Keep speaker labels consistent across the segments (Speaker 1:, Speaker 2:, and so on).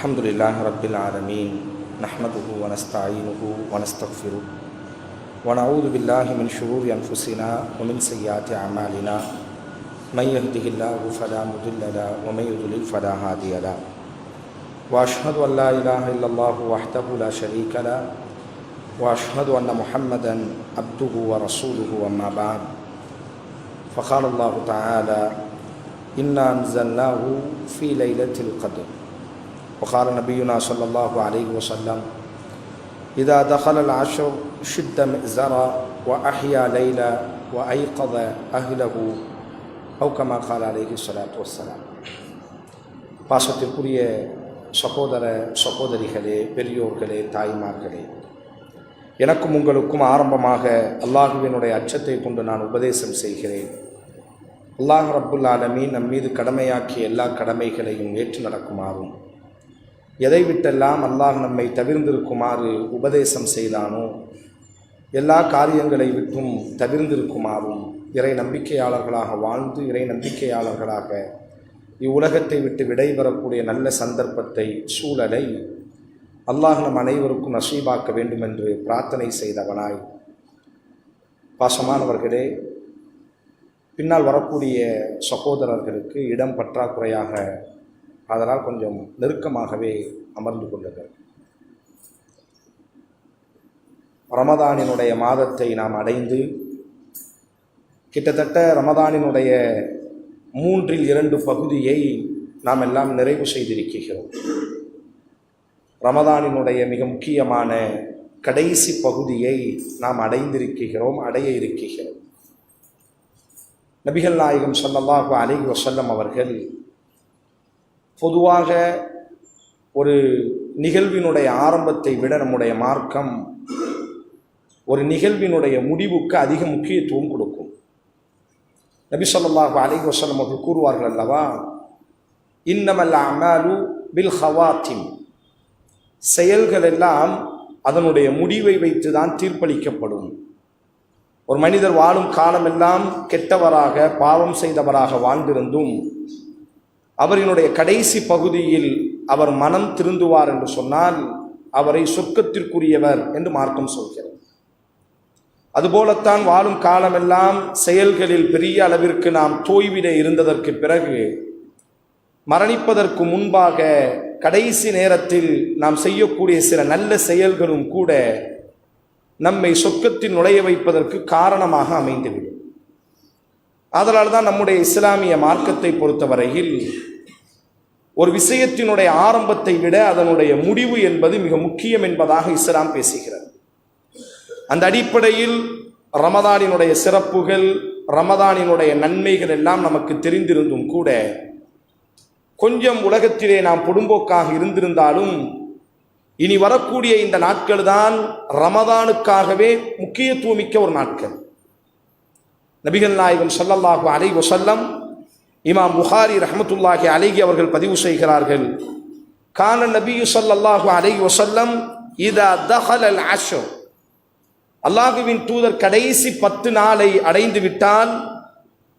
Speaker 1: الحمد لله رب العالمين نحمده ونستعينه ونستغفره ونعوذ بالله من شرور أنفسنا ومن سيئات أعمالنا من يهده الله فلا مضل له ومن يضلل فلا هادي له وأشهد أن لا إله إلا الله وحده لا شريك له وأشهد أن محمدا عبده ورسوله أما بعد فقال الله تعالى إنا أنزلناه في ليلة القدر. وقال نبينا صلى الله عليه وسلم إذا دخل العشر شد مئزرا وأحيا ليلا وأيقظ أهله أو كما قال عليه الصلاة والسلام பாசத்திற்குரிய சகோதர சகோதரிகளே பெரியோர்களே தாய்மார்களே எனக்கும் உங்களுக்கும் ஆரம்பமாக அல்லாஹுவினுடைய அச்சத்தை கொண்டு நான் உபதேசம் செய்கிறேன் அல்லாஹ் ரப்புல் ஆலமீன் நம் மீது கடமையாக்கிய எல்லா கடமைகளையும் ஏற்று நடக்குமாறும் எதை விட்டெல்லாம் அல்லாஹ் நம்மை தவிர்ந்திருக்குமாறு உபதேசம் செய்தானோ எல்லா காரியங்களை விட்டும் தவிர்ந்திருக்குமாறும் இறை நம்பிக்கையாளர்களாக வாழ்ந்து இறை நம்பிக்கையாளர்களாக இவ்வுலகத்தை விட்டு விடைபெறக்கூடிய நல்ல சந்தர்ப்பத்தை சூழலை அல்லாஹ் நம் அனைவருக்கும் நசீபாக்க வேண்டும் என்று பிரார்த்தனை செய்தவனாய். பாசமானவர்களே பின்னால் வரக்கூடிய சகோதரர்களுக்கு இடம் பற்றாக்குறையாக அதனால் கொஞ்சம் நெருக்கமாகவே அமர்ந்து கொள்ளுங்கள் ரமதானினுடைய மாதத்தை நாம் அடைந்து கிட்டத்தட்ட ரமதானினுடைய மூன்றில் இரண்டு பகுதியை நாம் எல்லாம் நிறைவு செய்திருக்கிறோம். ரமதானினுடைய மிக முக்கியமான கடைசி பகுதியை நாம் அடைந்திருக்கிறோம் அடைய இருக்கிறோம் நபிகள் நாயகம் ஸல்லல்லாஹு அலைஹி வசல்லம் அவர்கள் பொதுவாக ஒரு நிகழ்வினுடைய ஆரம்பத்தை விட நம்முடைய மார்க்கம் ஒரு நிகழ்வினுடைய முடிவுக்கு அதிக முக்கியத்துவம் கொடுக்கும். நபி சொல்லாஹு அலைஹி வசலம் அவர்கள் கூறுவார்கள் அல்லவா? இன்னமல் அமாலு பில் ஹவாத்தின் செயல்கள் எல்லாம் அதனுடைய முடிவை வைத்து தான் தீர்ப்பளிக்கப்படும். ஒரு மனிதர் வாழும் காலமெல்லாம் கெட்டவராக பாவம் செய்தவராக வாழ்ந்திருந்தும் அவரினுடைய கடைசி பகுதியில் அவர் மனம் திருந்துவார் என்று சொன்னால் அவரை சொர்க்கத்திற்குரியவர் என்று மார்க்கம் சொல்கிறது. அதுபோலத்தான் வாழும் காலமெல்லாம் செயல்களில் பெரிய அளவிற்கு நாம் தோய்விட இருந்ததற்கு பிறகு மரணிப்பதற்கு முன்பாக கடைசி நேரத்தில் நாம் செய்யக்கூடிய சில நல்ல செயல்களும் கூட நம்மை சொர்க்கத்தில் நுழைய வைப்பதற்கு காரணமாக அமைந்துவிடும். அதனால் தான் நம்முடைய இஸ்லாமிய மார்க்கத்தை பொறுத்தவரையில் ஒரு விஷயத்தினுடைய ஆரம்பத்தை விட அதனுடைய முடிவு என்பது மிக முக்கியம் என்பதாக இஸ்லாம் பேசுகிறது. அந்த அடிப்படையில் ரமதானினுடைய சிறப்புகள் ரமதானினுடைய நன்மைகள் எல்லாம் நமக்கு தெரிந்திருந்தும் கூட கொஞ்சம் உலகத்திலே நாம் பொடும்போக்காக இருந்திருந்தாலும் இனி வரக்கூடிய இந்த நாட்கள் தான் ரமதானுக்காகவே முக்கியத்துவமிக்க ஒரு நாட்கள். நபிகள் நாயகம் ஸல்லல்லாஹு அலை வசல்லம் இமாம் புகாரி ரஹமத்துல்லாஹி அலைஹி அவர்கள் பதிவு செய்கிறார்கள். கான நபியு ஸல்லல்லாஹு அலை வசல்லம் இதா தஹல் அல் அஷ்ர். அல்லாஹுவின் தூதர் கடைசி பத்து நாளை அடைந்து விட்டால்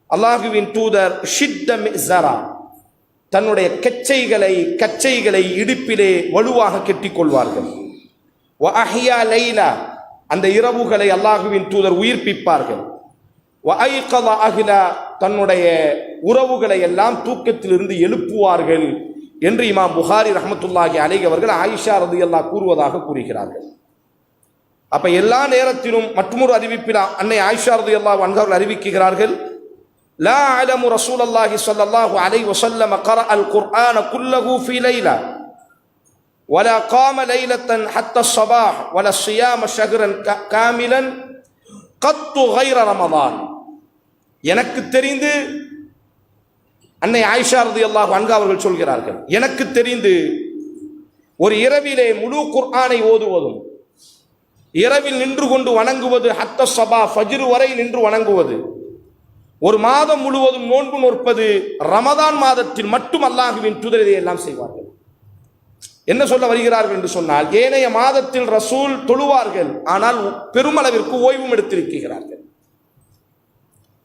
Speaker 1: அல்லாஹுவின் தூதர் ஷித்த மிஸரா. தன்னுடைய கச்சைகளை கச்சைகளை இடுப்பிலே வலுவாக கெட்டிக்கொள்வார்கள் வஅஹியா லைலா. அந்த இரவுகளை அல்லாஹுவின் தூதர் உயிர்ப்பிப்பார்கள். தன்னுடைய உறவுகளை எல்லாம் தூக்கத்திலிருந்து எழுப்புவார்கள் என்று இமாம் புகாரி ரஹமத்துல்லாஹி அலைஹி அவர்கள் ஆயிஷா ரதியல்லாஹ் கூறுவதாக கூறுகிறார்கள் அப்ப எல்லா நேரத்திலும் மற்றொரு அறிவிப்பில் அன்னை ஆயிஷா ரதியல்லாஹ் அன்கவர்கள் அறிவிக்கிறார்கள் لا أعلم رسول الله صلى الله عليه وسلم قرأ القرآن كله في ليلة ولا قام ليلة حتى الصباح ولا الصيام شهرا كاملا قط غير رمضان எனக்கு தெரிந்து அன்னை ஆயிஷா ரதி அல்லாஹ் அன்கா அவர்கள் சொல்கிறார்கள் எனக்கு தெரிந்து ஒரு இரவிலே முழு குர்ஆனை ஓதுவதும் இரவில் நின்று கொண்டு வணங்குவது ஹத்த சபா ஃபஜ்ரு வரை நின்று வணங்குவது ஒரு மாதம் முழுவதும் நோன்பு நோற்பது ரமதான் மாதத்தில் மட்டும் அல்லாஹுவின் துதரதை எல்லாம் செய்வார்கள். என்ன சொல்ல வருகிறார்கள் என்று சொன்னால் ஏனைய மாதத்தில் ரசூல் தொழுவார்கள் ஆனால் பெருமளவிற்கு ஓய்வும் எடுத்திருக்கிறார்கள்.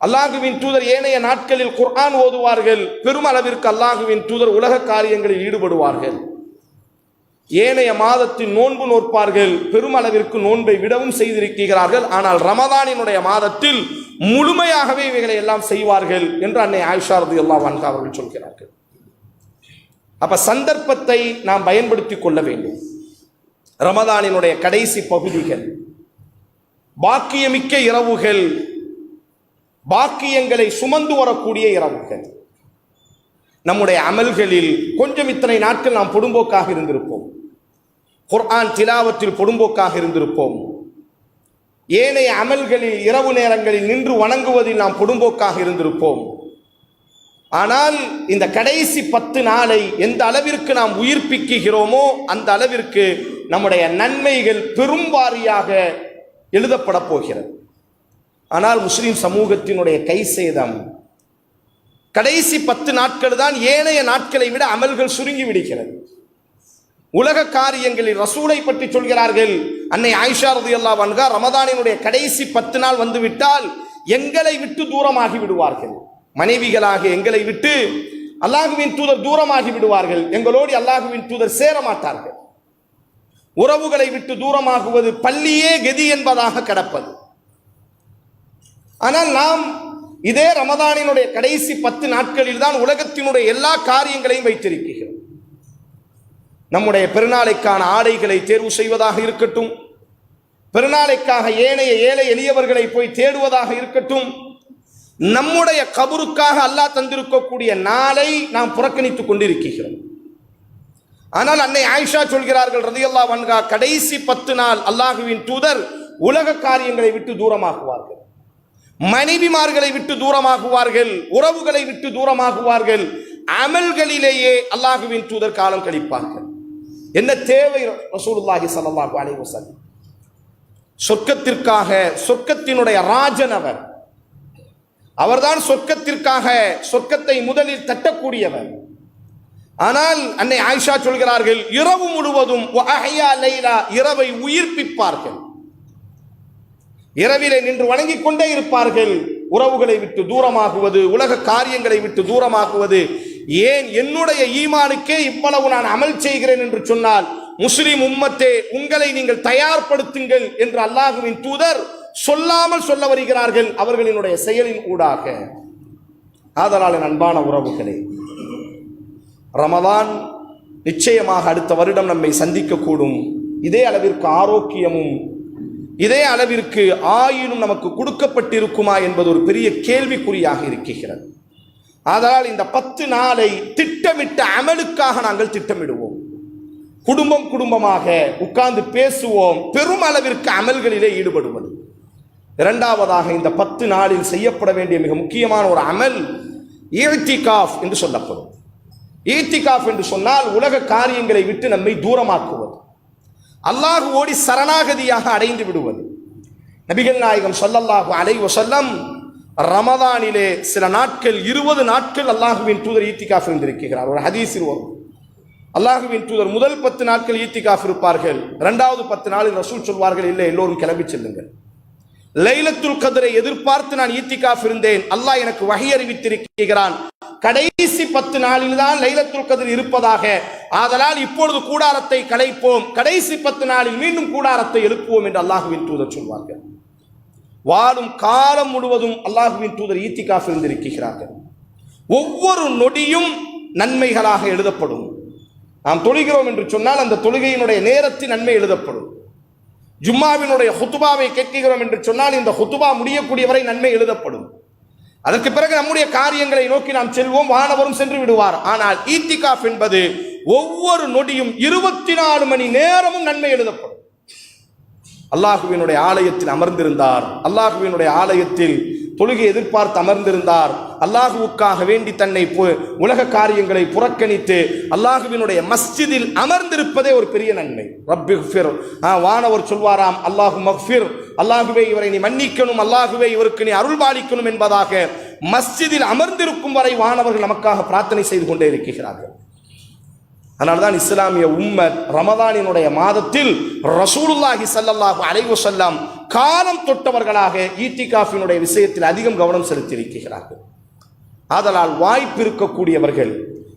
Speaker 1: அல்லாஹுவின் தூதர் ஏனைய நாட்களில் குர்ஆன் ஓதுவார்கள். பெருமளவிற்கு அல்லாஹுவின் தூதர் உலக காரியங்களில் ஈடுபடுவார்கள். ஏனைய மாதத்தின் நோன்பு நோற்பார்கள். பெருமளவிற்கு நோன்பை விடவும் செய்திருக்கிறார்கள். ஆனால் ரமதானினுடைய மாதத்தில் முழுமையாகவே இவைகளை எல்லாம் செய்வார்கள் என்று அன்னை ஆயிஷா ரதி அல்லா வான்கா அவர்கள் சொல்கிறார்கள். அப்ப சந்தர்ப்பத்தை நாம் பயன்படுத்திக் கொள்ள வேண்டும். ரமதானினுடைய கடைசி பகுதிகள். பாக்கியமிக்க இரவுகள். பாக்கியங்களை சுமந்து வரக்கூடிய இரவுகள் நம்முடைய அமல்களில் கொஞ்சம் இத்தனை நாட்கள் நாம் பொடும்போக்காக இருந்திருப்போம். குர்ஆன் திலாவத்தில் பொடும்போக்காக இருந்திருப்போம். ஏனைய அமல்களில் இரவு நேரங்களில் நின்று வணங்குவதில் நாம் பொடும்போக்காக இருந்திருப்போம். ஆனால் இந்த கடைசி பத்து நாளை எந்த அளவிற்கு நாம் உயிர்ப்பிக்குகிறோமோ அந்த அளவிற்கு நம்முடைய நன்மைகள் பெரும்பாரியாக எழுதப்பட போகிறது. ஆனால் முஸ்லீம் சமூகத்தினுடைய கை சேதம். கடைசி பத்து நாட்கள் தான் ஏனைய நாட்களை விட அமல்கள் சுருங்கி விடுகிறது. உலக காரியங்களில் ரசூலை பற்றி சொல்கிறார்கள். அன்னை ஆயிஷா ரதியல்லா வன்கா ரமதானினுடைய கடைசி பத்து நாள் வந்துவிட்டால் எங்களை விட்டு தூரமாகி விடுவார்கள். மனைவிகளாக எங்களை விட்டு அல்லாஹுவின் தூதர் தூரமாகி விடுவார்கள். எங்களோடு அல்லாஹுவின் தூதர் சேர மாட்டார்கள். உறவுகளை விட்டு தூரமாகுவது பள்ளியே கதி என்பதாக கிடப்பது. ஆனால் நாம் இதே ரமதானினுடைய கடைசி பத்து நாட்களில் தான் உலகத்தினுடைய எல்லா காரியங்களையும் வைத்திருக்கிறோம். நம்முடைய பெருநாளைக்கான ஆடைகளை தேர்வு செய்வதாக இருக்கட்டும். பெருநாளைக்காக ஏனைய ஏழை எளியவர்களை போய் தேடுவதாக இருக்கட்டும். நம்முடைய கபருக்காக அல்லாஹ் தந்திருக்கக்கூடிய நாளை நாம் புறக்கணித்துக் கொண்டிருக்கிறோம். ஆனால் அன்னை ஆயிஷா சொல்கிறார்கள் ரதியல்லா வன்கா கடைசி பத்து நாள் அல்லாஹுவின் தூதர் உலக காரியங்களை விட்டு தூரமாகுவார்கள் மனைவிமார்களை விட்டு தூரமாகுவார்கள் உறவுகளை விட்டு தூரமாகுவார்கள் அமல்களிலேயே அல்லாஹுவின் தூதர் காலம் கழிப்பார்கள். என்ன தேவை ரசூலுல்லாஹி சல்லாஹூ அலைஹி வஸல்லம்? சொர்க்கத்திற்காக சொர்க்கத்தினுடைய ராஜன் அவர். அவர்தான் சொர்க்கத்திற்காக சொர்க்கத்தை முதலில் தட்டக்கூடியவர். ஆனால் அன்னை ஆயிஷா சொல்கிறார்கள் இரவு முழுவதும் லைலா இரவை உயிர்ப்பிப்பார்கள். இரவிலே நின்று வணங்கிக் கொண்டே இருப்பார்கள். உறவுகளை விட்டு தூரமாகுவது உலக காரியங்களை விட்டு தூரமாகுவது. ஏன் என்னுடைய ஈமானுக்கே இவ்வளவு நான் அமல் செய்கிறேன் என்று சொன்னால் முஸ்லிம் உம்மத்தே உங்களை நீங்கள் தயார்படுத்துங்கள் என்று அல்லாஹுவின் தூதர் சொல்லாமல் சொல்ல வருகிறார்கள். அவர்களினுடைய செயலின் ஊடாக. ஆதலால் அன்பான உறவுகளே ரமதான் நிச்சயமாக அடுத்த வருடம் நம்மை சந்திக்கக்கூடும். இதே அளவிற்கு ஆரோக்கியமும் இதே அளவிற்கு ஆயினும் நமக்கு கொடுக்கப்பட்டிருக்குமா என்பது ஒரு பெரிய கேள்விக்குறியாக இருக்கிறது அதனால் இந்த பத்து நாளை திட்டமிட்ட அமலுக்காக நாங்கள் திட்டமிடுவோம். குடும்பம் குடும்பமாக உட்கார்ந்து பேசுவோம். பெரும் அளவிற்கு அமல்களிலே ஈடுபடுவது. இரண்டாவதாக இந்த பத்து நாளில் செய்யப்பட வேண்டிய மிக முக்கியமான ஒரு அமல் ஈர்த்திகாஃப் என்று சொல்லப்படும். ஈர்த்திகாஃப் என்று சொன்னால் உலக காரியங்களை விட்டு நம்மை தூரமாக்குவது. அல்லாஹ் ஓடி சரணாகதியாக அடைந்து விடுவது. நபிகள் நாயகம் சொல்லல்லாஹு அலை வசல்லம் ரமதானிலே சில நாட்கள் இருபது நாட்கள் அல்லாஹுவின் தூதர் ஈத்திகாஃப் இருந்திருக்கிறார். ஒரு ஹதீஸில் வரும். அல்லாஹுவின் தூதர் முதல் பத்து நாட்கள் ஈத்திகாஃப் இருப்பார்கள். இரண்டாவது பத்து நாளில் ரசூல் சொல்வார்கள் இல்லை எல்லோரும் கிளம்பி செல்லுங்கள். லைலத்துல் கதரை எதிர்பார்த்து நான் ஈத்திகாஃப் இருந்தேன். அல்லாஹ் எனக்கு வகை அறிவித்திருக்கிறான். கடைசி பத்து நாளில் தான் லைலத்துல் கதிர் இருப்பதாக. ஆதலால் இப்பொழுது கூடாரத்தை கலைப்போம். கடைசி பத்து நாளில் மீண்டும் கூடாரத்தை எழுப்புவோம் என்று அல்லாஹுவின் தூதர் சொல்வார்கள். வாழும் காலம் முழுவதும் அல்லாஹுவின் தூதர் ஈத்திகாஃப் இருந்திருக்கிறார்கள். ஒவ்வொரு நொடியும் நன்மைகளாக எழுதப்படும். நாம் தொழுகிறோம் என்று சொன்னால் அந்த தொழுகையினுடைய நேரத்தில் நன்மை எழுதப்படும். ஜும்மாவினுடைய ஹுத்துபாவை கேட்கிறோம் என்று சொன்னால் இந்த ஹுத்துபா முடியக்கூடியவரை நன்மை எழுதப்படும். அதற்கு பிறகு நம்முடைய காரியங்களை நோக்கி நாம் செல்வோம் வானவரும் சென்று விடுவார். ஆனால் ஈத்திகாஃப் என்பது ஒவ்வொரு நொடியும் இருபத்தி நாலு மணி நேரமும் நன்மை எழுதப்படும். அல்லாஹுவினுடைய ஆலயத்தில் அமர்ந்திருந்தார். அல்லாஹுவினுடைய ஆலயத்தில் தொழுகை எதிர்பார்த்து அமர்ந்திருந்தார் அல்லாஹுவுக்காக வேண்டி தன்னை பு- உலக காரியங்களை புறக்கணித்து அல்லாஹுவினுடைய மஸ்ஜிதில் அமர்ந்திருப்பதே ஒரு பெரிய நன்மை. ரப்பி வானவர் சொல்வாராம் அல்லாஹு மஃபிர். அல்லாஹுவே இவரை நீ மன்னிக்கணும். அல்லாஹுவே இவருக்கு நீ அருள்பாலிக்கணும் என்பதாக மஸ்ஜிதில் அமர்ந்திருக்கும் வரை வானவர்கள் நமக்காக பிரார்த்தனை செய்து கொண்டே இருக்கிறார்கள். அதனால்தான் இஸ்லாமிய உம்மத் ரமதானினுடைய மாதத்தில் ரசூலுல்லாஹி சல்லாஹு அலைவு வஸல்லம் காலம் தொட்டவர்களாக ஈட்டிகாஃபினுடைய விஷயத்தில் அதிகம் கவனம் செலுத்தியிருக்கிறார்கள். ஆதலால் வாய்ப்பு இருக்கக்கூடியவர்கள்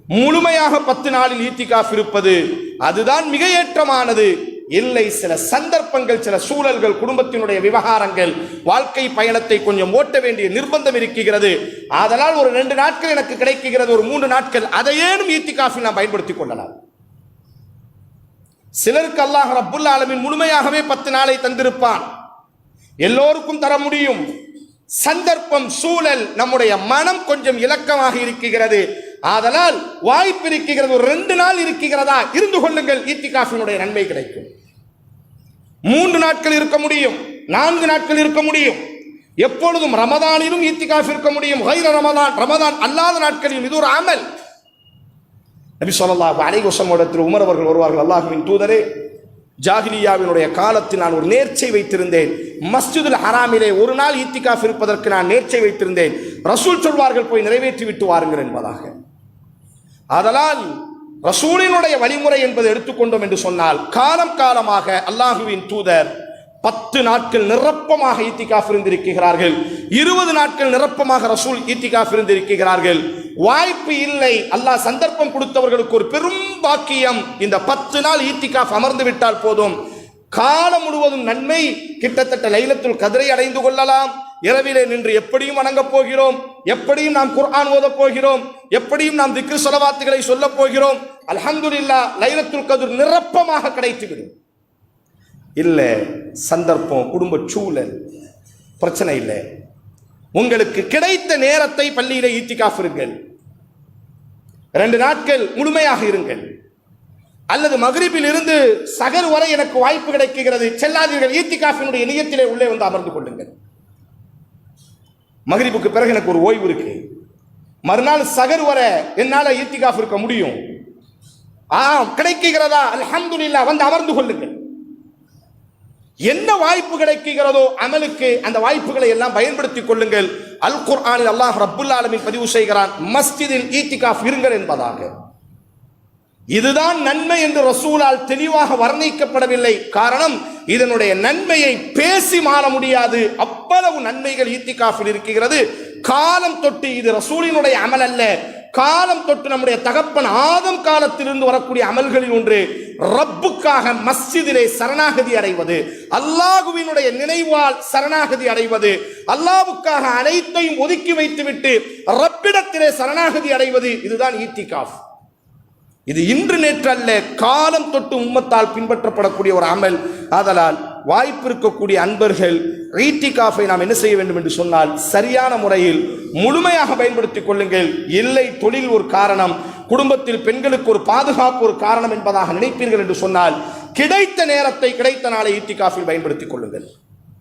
Speaker 1: முழுமையாக பத்து நாளில் ஈட்டிகாஃப் இருப்பது அதுதான் மிக ஏற்றமானது. இல்லை சில சந்தர்ப்பங்கள் சில சூழல்கள் குடும்பத்தினுடைய விவகாரங்கள் வாழ்க்கை பயணத்தை கொஞ்சம் ஓட்ட வேண்டிய நிர்பந்தம் இருக்கிறது. அதனால் ஒரு ரெண்டு நாட்கள் எனக்கு கிடைக்குகிறது ஒரு மூன்று நாட்கள் அதையேனும் ஈத்திகாஃபில் நான் பயன்படுத்திக் கொள்ளலாம். சிலருக்கு அல்லாஹ் ரப்புல் ஆலமின் முழுமையாகவே பத்து நாளை தந்திருப்பான். எல்லோருக்கும் தர முடியும். சந்தர்ப்பம் சூழல் நம்முடைய மனம் கொஞ்சம் இலக்கமாக இருக்கிறது. ஆதலால் வாய்ப்பு இருக்கிறது ஒரு ரெண்டு நாள் இருக்கிறதா இருந்து கொள்ளுங்கள். ஈத்திகாஃபினுடைய நன்மை கிடைக்கும். மூன்று நாட்கள் இருக்க முடியும் நான்கு நாட்கள் இருக்க முடியும். எப்பொழுதும் ரமதானிலும் ஈத்திகாஃப் இருக்க முடியும். ஹைர ரமதான் ரமதான் அல்லாத நாட்களிலும் இது ஒரு அமல். நபி ஸல்லல்லாஹு அலைகுசம் இடத்தில் உமர் அவர்கள் வருவார்கள். அல்லாஹ்வின் தூதரே ஜாகிலியாவினுடைய காலத்தில் நான் ஒரு நேர்ச்சை வைத்திருந்தேன். மஸ்ஜிதுல் ஹராமிலே ஒரு நாள் ஈத்திகாஃப் இருப்பதற்கு நான் நேர்ச்சை வைத்திருந்தேன். ரசூல் சொல்வார்கள் போய் நிறைவேற்றி விட்டு வாருங்கள் என்பதாக. ஆதலால் ரசூலினுடைய வழிமுறை என்பதை எடுத்துக்கொண்டோம் என்று சொன்னால் காலம் காலமாக அல்லாஹுவின் தூதர் பத்து நாட்கள் நிரப்பமாக ஈத்திகாஃப் இருந்திருக்கிறார்கள். இருபது நாட்கள் நிரப்பமாக ரசூல் ஈத்திகாஃப் இருந்திருக்கிறார்கள். வாய்ப்பு இல்லை. அல்லாஹ் சந்தர்ப்பம் கொடுத்தவர்களுக்கு ஒரு பெரும் பாக்கியம். இந்த பத்து நாள் ஈத்திகாஃப் அமர்ந்து விட்டால் போதும். காலம் முழுவதும் நன்மை கிட்டத்தட்ட லைலத்துள் கதிரை அடைந்து கொள்ளலாம். இரவிலே நின்று எப்படியும் வணங்கப் போகிறோம். எப்படியும் நாம் குர்ஆன் ஓதப் போகிறோம். எப்படியும் நாம் திக்ரு சொலவாத்துகளை சொல்லப் போகிறோம். அல்ஹம்துலில்லா லைலத்துல் கதிர் நிரப்பமாக கிடைத்துவிடும். இல்லை சந்தர்ப்பம் குடும்ப சூழல் பிரச்சனை இல்லை. உங்களுக்கு கிடைத்த நேரத்தை பள்ளியிலே ஈட்டி இருங்கள். ரெண்டு நாட்கள் முழுமையாக இருங்கள். அல்லது மகரிபில் இருந்து சகர் வரை எனக்கு வாய்ப்பு கிடைக்குகிறது. செல்லாதீர்கள். ஈத்திகாஃபினுடைய நியத்திலே உள்ளே வந்து அமர்ந்து கொள்ளுங்கள். மகரிபுக்கு பிறகு எனக்கு ஒரு ஓய்வு இருக்கு. மறுநாள் சகர் வர என்னால் ஈத்திகாஃப் இருக்க முடியும். ஆ கிடைக்குகிறதா? அல்ஹம்துலில்லாஹ் வந்து அமர்ந்து கொள்ளுங்கள். என்ன வாய்ப்பு கிடைக்குகிறதோ அமலுக்கு அந்த வாய்ப்புகளை எல்லாம் பயன்படுத்திக் கொள்ளுங்கள். அல் குர்ஆனில் அல்லாஹ் ரப்புல் ஆலமீன் பதிவு செய்கிறான் மஸ்ஜிதில் ஈத்திகாஃப் இருங்கள் என்பதாக. இதுதான் நன்மை என்று ரசூலால் தெளிவாக வர்ணிக்கப்படவில்லை. காரணம் இதனுடைய நன்மையை பேசி மாற முடியாது. அவ்வளவு நன்மைகள் ஈத்திகாஃபில் இருக்கிறது. காலம் தொட்டு இது ரசூலினுடைய அமல் அல்ல. காலம் தொட்டு நம்முடைய தகப்பன் ஆதம் காலத்திலிருந்து வரக்கூடிய அமல்களில் ஒன்று ரப்புக்காக மஸ்ஜிதிலே சரணாகதி அடைவது. அல்லாஹுவினுடைய நினைவால் சரணாகதி அடைவது. அல்லாவுக்காக அனைத்தையும் ஒதுக்கி வைத்துவிட்டு ரப்பிடத்திலே சரணாகதி அடைவது. இதுதான் ஈத்திகாஃப். இது இன்று நேற்று அல்ல காலம் தொட்டு உம்மத்தால் பின்பற்றப்படக்கூடிய ஒரு அமல். ஆதலால் வாய்ப்பு இருக்கக்கூடிய அன்பர்கள் ரீட்டிகாஃபை நாம் என்ன செய்ய வேண்டும் என்று சொன்னால் சரியான முறையில் முழுமையாக பயன்படுத்திக் கொள்ளுங்கள். இல்லை தொழில் ஒரு காரணம் குடும்பத்தில் பெண்களுக்கு ஒரு பாதுகாப்பு ஒரு காரணம் என்பதாக நினைப்பீர்கள் என்று சொன்னால் கிடைத்த நேரத்தை கிடைத்த நாளை ஈட்டிகாஃபில் பயன்படுத்திக் கொள்ளுங்கள்.